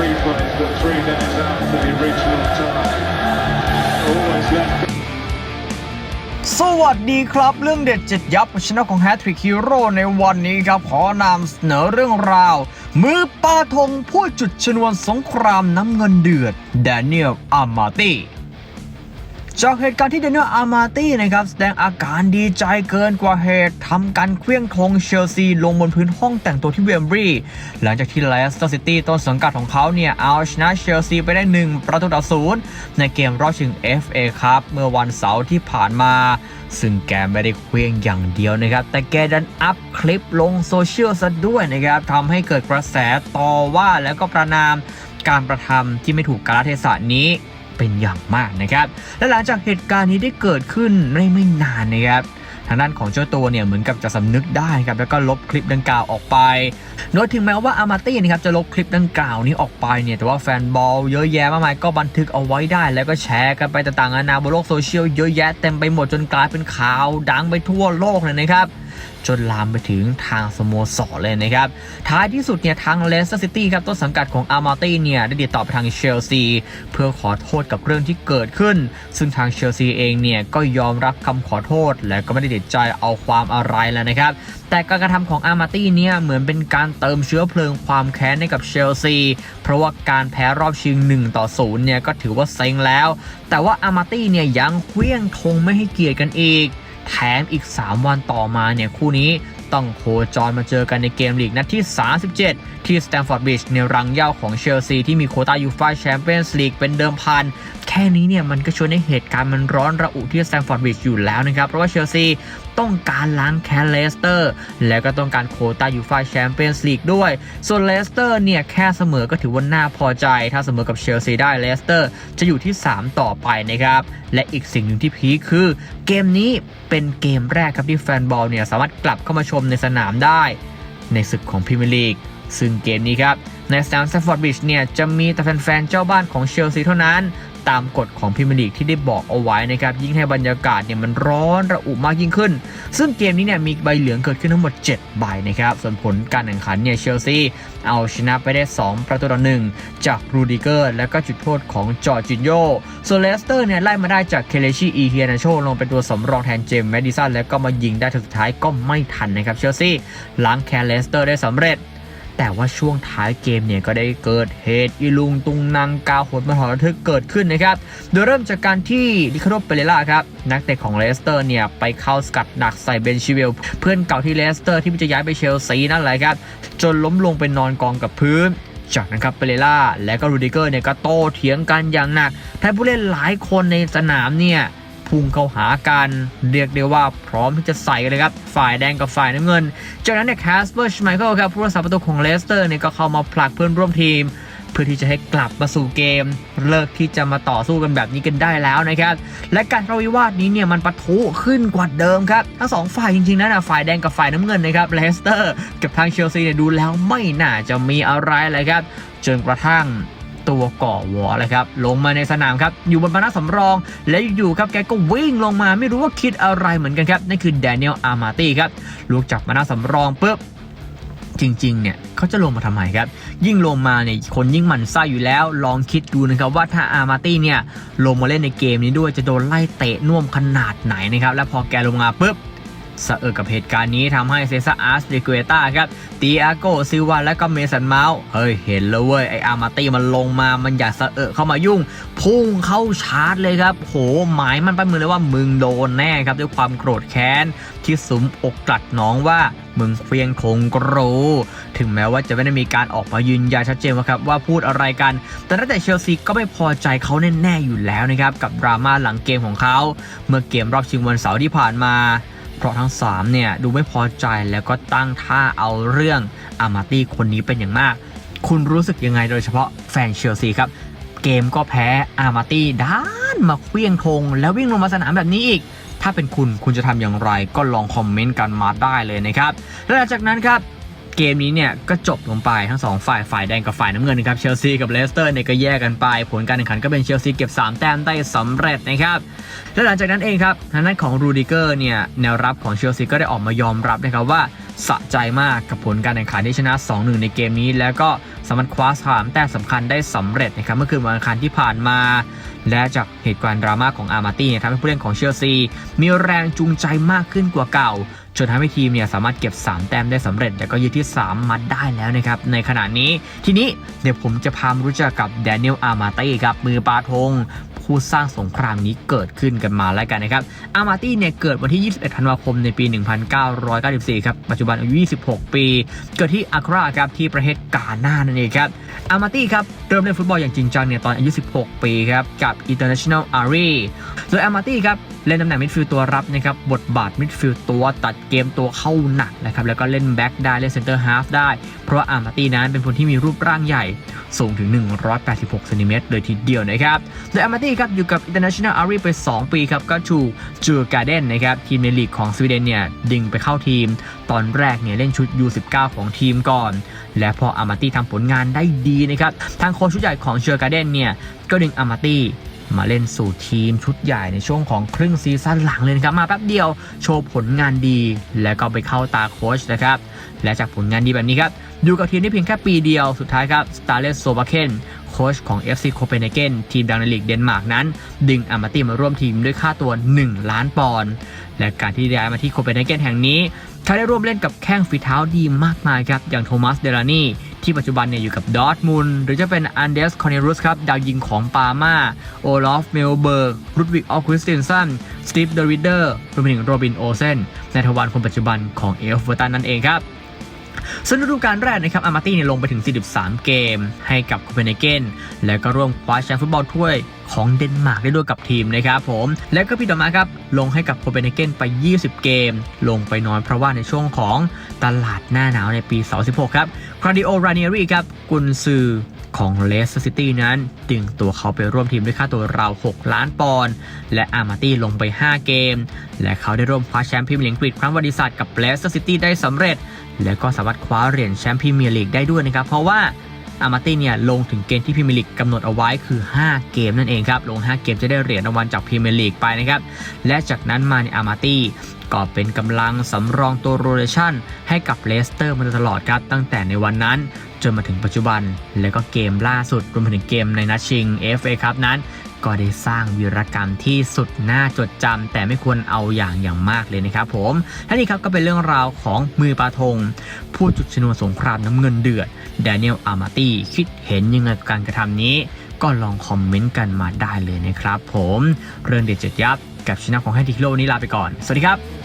replay for three days after the original time. Always left สวัสดีครับเรื่องเด็ดเจ็ดยับชนะของ Hat Trick Hero ในวันนี้ครับ ขอนำเสนอเรื่องราว มือปาธงผู้จุดชนวนสงครามน้ำเงินเดือดแดเนียลอามาตี้ จากเหตุการณ์ที่เดนเนอาร์มาตี้นะครับแสดงอาการดีใจเกินกว่าเหตุทำการเคลื่องธงเชลซีลงบนพื้นห้องแต่งตัวที่เวมบรีย์หลังจากที่เลสเตอร์ซิตี้ต้นสังกัดของเขาเนี่ยเอาชนะเชลซีไปได้ 1 ประตูต่อศูนย์ในเกมรอบชิง FA ครับเมื่อวันเสาร์ที่ผ่านมา ซึ่งแกไม่ได้เคลื่องอย่างเดียวนะครับ แต่แกดันอัพคลิปลงโซเชียลซะด้วยนะครับทำให้เกิดกระแสต่อว่าแล้วก็ประนามการประทำที่ไม่ถูกกาลเทศะนี้ เป็นอย่างมากนะครับ และหลังจากเหตุการณ์นี้ได้เกิดขึ้นไม่ไม่นานนะครับทางด้านของเจ้าตัวเนี่ยเหมือนกับจะสำนึกได้ครับแล้วก็ลบคลิปดังกล่าวออกไป โดยถึงแม้ว่าอามาตี้นะครับจะลบคลิปดังกล่าวนี้ออกไปเนี่ยแต่ว่าแฟนบอลเยอะแยะมากมายก็บันทึกเอาไว้ได้ แล้วก็แชร์กันไปต่างๆนานาบนโลกโซเชียลเยอะแยะเต็มไปหมดจนกลายเป็นข่าวดังไปทั่วโลกเลยนะครับ จนลามไปถึงทางสโมสรเลยนะครับ ท้ายที่สุดเนี่ยทางเลสเตอร์ซิตี้ครับต้นสังกัดของอาร์มาตี้เนี่ยได้ติดต่อไปทางเชลซีเพื่อขอโทษกับเรื่องที่เกิดขึ้น ซึ่งทางเชลซีเองเนี่ยก็ยอมรับคำขอโทษ และก็ไม่ได้ติดใจเอาความอะไรแล้วนะครับ แต่การกระทำของอาร์มาตี้เนี่ยเหมือนเป็นการเติมเชื้อเพลิงความแค้นให้กับเชลซีเพราะว่าการแพ้รอบชิง1ต่อ0เนี่ยก็ถือว่าเซ็งแล้ว แต่ว่าอาร์มาตี้เนี่ยยังเคลี้ยงธงไม่ให้เกียรติกันอีก แถมอีก 3 วันต่อมาเนี่ยคู่นี้ต้องโคจรมาเจอกันในเกมลีกนัดที่ 37 ที่สแตมฟอร์ดบริดจ์ในรังเย้าของเชลซีที่มีโคต้ายูฟ่าแชมเปี้ยนส์ลีกเป็นเดิมพัน ค่นี้เนี่ยมันก็ชวนให้เหตุการณ์มันร้อนระอุที่สแตมฟอร์ดบริดจ์อยู่แล้วนะครับ เพราะว่าเชลซีต้องการล้างแค้นเลสเตอร์ แล้วก็ต้องการโคต้ายูฟ่าแชมเปี้ยนส์ลีกด้วย ส่วนเลสเตอร์เนี่ยแค่เสมอก็ถือว่าน่าพอใจ ถ้าเสมอกับเชลซีได้เลสเตอร์จะอยู่ที่ 3 ต่อไปนะครับ และอีกสิ่งหนึ่งที่พีคคือ เกมนี้เป็นเกมแรกครับที่แฟนบอลเนี่ยสามารถกลับเข้ามาชมในสนามได้ ในศึกของพรีเมียร์ลีกซึ่งเกมนี้ครับในสนามแซฟฟอร์ดบริดจ์เนี่ยจะมีแต่แฟนๆเจ้าบ้านของเชลซีเท่านั้น ตามกฎของพรีเมียร์ลีกที่ได้บอกเอาไว้นะครับยิ่งให้บรรยากาศเนี่ยมันร้อนระอุมากยิ่งขึ้น ซึ่งเกมนี้เนี่ยมีใบเหลืองเกิดขึ้นทั้งหมด 7 ใบนะครับส่วนผลการแข่งขันเนี่ยเชลซีเอาชนะไปได้ 2 ประตูต่อหนึ่งจากรูดิเกอร์ และก็จุดโทษของจอร์จินโยส่วนเลสเตอร์เนี่ยไล่มาได้จากเคเลชีอีเฮียนาโชลงเป็นตัวสำรองแทนเจมส์แมดดิสันแล้วก็มายิงได้ถึงสุดท้ายก็ไม่ทันนะครับเชลซีล้างแค้นเลสเตอร์ได้สำเร็จ แต่ว่าช่วงท้ายเกมเนี่ยก็ได้เกิดเหตุอีลุงตุงนางกาหดมาหอระทึกเกิดขึ้นนะครับ โดยเริ่มจากการที่ลิคาโดเปเรล่าครับ นักเตะของเลสเตอร์เนี่ยไปเข้าสกัดหนักใส่เบนชิเวล เพื่อนเก่าที่เลสเตอร์ที่จะย้ายไปเชลซีนั่นแหละครับ จนล้มลงไปนอนกองกับพื้นจากนั้นครับเปเรล่าและก็รูดิเกอร์เนี่ยก็โต้เถียงกันอย่างหนักแทนผู้เล่นหลายคนในสนามเนี่ย พุ่งเข้าหากัน เรียกได้ว่าพร้อมที่จะใส่เลยครับ ฝ่ายแดงกับฝ่ายน้ำเงิน จากนั้นเนี่ยแคสเปอร์ชไมเคิลครับผู้รักษาประตูของเลสเตอร์เนี่ยก็เข้ามาผลักเพื่อนร่วมทีม เพื่อที่จะให้กลับมาสู่เกม เลิกที่จะมาต่อสู้กันแบบนี้กันได้แล้วนะครับ และการทะเลาะวิวาทนี้เนี่ยมันปะทุขึ้นกว่าเดิมครับทั้งสองฝ่ายจริงๆนะนะฝ่ายแดงกับฝ่ายน้ำเงินนะครับเลสเตอร์กับทางเชลซีเนี่ยดูแล้วไม่น่าจะมีอะไรเลยครับจนกระทั่ง ตัวก่อวอเลยครับลงมาในสนามครับอยู่บนบรรณาสำรอง และอยู่ๆครับแกก็วิ่งลงมาไม่รู้ว่าคิดอะไรเหมือนกันครับนั่นคือแดเนียลอาร์มาตี้ครับลุกจากบรรณาสำรองปุ๊บจริงๆ เนี่ยเขาจะลงมาทำไมครับ ยิ่งลงมาเนี่ยคนยิ่งหมั่นไส้อยู่แล้ว ลองคิดดูนะครับว่าถ้าอาร์มาตี้เนี่ยลงมาเล่นในเกมนี้ด้วยจะโดนไล่เตะน่วมขนาดไหนนะครับ และพอแกลงมาปุ๊บ สะเอิกกับเหตุการณ์นี้ทำให้เซซ่าอาร์สเดเกเต้าครับตีอาโกซิวาและก็เมสันเมาส์เฮ้ย เห็นแล้วเว้ย ไออาร์มาตี้มันลงมามันอยากสะเอิกเข้ามายุ่ง พุ่งเข้าชาร์จเลยครับ โห หมายมันไปมือเลยว่ามึงโดนแน่ครับ ด้วยความโกรธแค้น ที่สุมอกกลัดน้องว่ามึงเฟียงคงกรูถึงแม้ว่าจะไม่ได้มีการออกมายืนยันชัดเจนว่าครับว่าพูดอะไรกัน แต่ตั้งแต่เชลซีก็ไม่พอใจเขาแน่ๆอยู่แล้วนะครับกับดราม่าหลังเกมของเขาเมื่อเกมรอบชิงวันเสาร์ที่ผ่านมา ราะทั้ง3เนี่ยดูไม่พอใจแล้วก็ตั้งท่าเอาเรื่องอามาตี้คนนี้เป็นอย่างมาก คุณรู้สึกยังไงโดยเฉพาะแฟนเชลซีครับ เกมก็แพ้อามาตี้ด้านมาเคลี้ยงธงแล้ววิ่งลงมาสนามแบบนี้อีก ถ้าเป็นคุณคุณจะทำอย่างไรก็ลองคอมเมนต์กันมาได้เลยนะครับและหลังจากนั้นครับ เกมนี้เนี่ยก็จบลงไปทั้งสองฝ่ายฝ่ายแดงกับฝ่ายน้ำเงินนะครับเชลซีกับเลสเตอร์เนี่ยก็แยกกันไป ผลการแข่งขันก็เป็นเชลซีเก็บ 3 แต้มได้สำเร็จนะครับและหลังจากนั้นเองครับทางด้านของรูดิเกอร์เนี่ยแนวรับของเชลซีก็ได้ออกมายอมรับนะครับว่าสะใจมากกับผลการแข่งขันที่ชนะ 2-1 ในเกมนี้ แล้วก็สามารถคว้าสามแต้มสำคัญได้สำเร็จนะครับเมื่อคืนวันอังคารที่ผ่านมา และจากเหตุการณ์ดราม่าของอาร์มาตี้เนี่ยทำให้ผู้เล่นของเชลซีมีแรงจูงใจมากขึ้นกว่าเก่า จนทำให้ทีมเนี่ยสามารถเก็บ 3 แต้มได้สำเร็จ แล้วก็ยึดที่ 3มาได้แล้วนะครับ ในขณะนี้ทีนี้เดี๋ยวผมจะพามรู้จักกับแดเนียลอาร์มาตี้ครับมือปาธงผู้สร้างสงครามนี้เกิดขึ้นกันมาแล้วกันนะครับ อาร์มาตี้เนี่ยเกิดวันที่ 21 ธันวาคมในปี 1994 ครับ ปัจจุบันอายุ 26 ปี เกิดที่อัคราครับที่ประเทศกาหน้านั่นเองครับ อาร์มาตี้ครับเริ่มเล่นฟุตบอลอย่างจริงจังเนี่ยตอนอายุ 16 ปีครับ กับ International Ari โดยอาร์มาตี้ครับ เล่นตำแหน่งมิดฟิลด์ตัวรับนะครับบทบาทมิดฟิลด์ตัวตัดเกมตัวเข้าหนักนะครับแล้วก็เล่นแบ็กได้เล่นเซนเตอร์ฮาฟได้ เพราะว่าอาร์มาตีนั้นเป็นคนที่มีรูปร่างใหญ่ สูงถึง 186เซนติเมตรเลยทีเดียวนะครับโดยอาร์มาตีครับอยู่กับ International Ari ไป 2 ปีครับก็ถูกจูการ์เดนนะครับทีมในลีกของสวีเดนเนี่ยดึงไปเข้าทีม ตอนแรกเนี่ยเล่นชุด U19 ของทีมก่อน และพออาร์มาตีทำผลงานได้ดีนะครับทางโค้ชชุดใหญ่ของเชอร์การ์เดนเนี่ยก็ดึงอาร์มาตี มาเล่นสู่ทีมชุดใหญ่ในช่วงของครึ่งซีซั่นหลังเลยครับ มาแป๊บเดียวโชว์ผลงานดี แล้วก็ไปเข้าตาโค้ชนะครับ และจากผลงานดีแบบนี้ครับ อยู่กับทีมได้เพียงแค่ปีเดียวสุดท้ายครับสตาร์เลสโซบาเคนโค้ชของ FC โคเปนเฮเกนทีมดังในลีกเดนมาร์กนั้น ดึงอามาตีมาร่วมทีมด้วยค่าตัว 1 ล้านปอนด์และการที่ย้ายมาที่โคเปนเฮเกนแห่งนี้เขาได้ร่วมเล่นกับแข้งฝีเท้าดีมากมายครับอย่างโทมัสเดลานี ที่ปัจจุบันเนี่ยอยู่กับดอทมุนหรือจะเป็นอันเดสคอนเนรุสครับ ดาวยิงของปาร์มาโอลอฟเมลเบิร์กรุดวิกออคริสตินสันสตีฟเดอริดเดอร์รวมถึงโรบินโอเซนในทวารคนปัจจุบันของเอลฟเวอร์ตันนั่นเองครับ ซึ่งฤดูกาลแรกนะครับอาร์มาตี้เนี่ยลงไปถึง 43 เกม ให้กับโคเปนเฮเกนและก็ร่วมคว้าแชมป์ฟุตบอลถ้วยของเดนมาร์กได้ด้วยกับทีมนะครับผม และก็พี่ต่อมาครับ ลงให้กับโคเปนเฮเกนไป 20 เกม ลงไปน้อยเพราะว่าในช่วงของตลาดหน้าหนาวในปี 2016 ครับคราดิโอราเนียรีครับกุนซือ ของเลสเตอร์ซิตี้นั้น ดึงตัวเขาไปร่วมทีมด้วยค่าตัวราว 6 ล้านปอนด์และอาร์มาตี้ลงไป 5 เกม และเขาได้ร่วมคว้าแชมป์พรีเมียร์ลีกอังกฤษครั้งประวัติศาสตร์กับเลสเตอร์ซิตี้ได้สำเร็จ และก็สามารถคว้าเหรียญแชมป์พรีเมียร์ลีกได้ด้วยนะครับเพราะว่า อาร์มาตี้เนี่ยลงถึงเกณฑ์ที่พรีเมียร์ลีกกำหนดเอาไว้คือ 5 เกมนั่นเองครับ ลง 5 เกมจะได้เหรียญรางวัลจากพรีเมียร์ลีกไปนะครับ และจากนั้นมาในอาร์มาตี้ก็เป็นกำลังสำรองตัวโรเลชั่นให้กับเลสเตอร์มาตลอดครับตั้งแต่ในวันนั้นจนมาถึงปัจจุบัน และก็เกมล่าสุดรวมถึงเกมในนัดชิง FA ครับนั้น ก็ได้สร้างวีรกรรมที่สุดน่าจดจำแต่ไม่ควรเอาอย่างอย่างมากเลยนะครับผมและนี่ครับก็เป็นเรื่องราวของมือปาทง ผู้จุดชนวนสงครามน้ำเงินเดือดแดเนียลอาร์มาตี้คิดเห็นยังไงกับการกระทำนี้ ก็ลองคอมเมนต์กันมาได้เลยนะครับผมเรื่องเด็ดเจ็ดยับกับช anel ของให้ทิโลนี้ลาไปก่อน สวัสดีครับ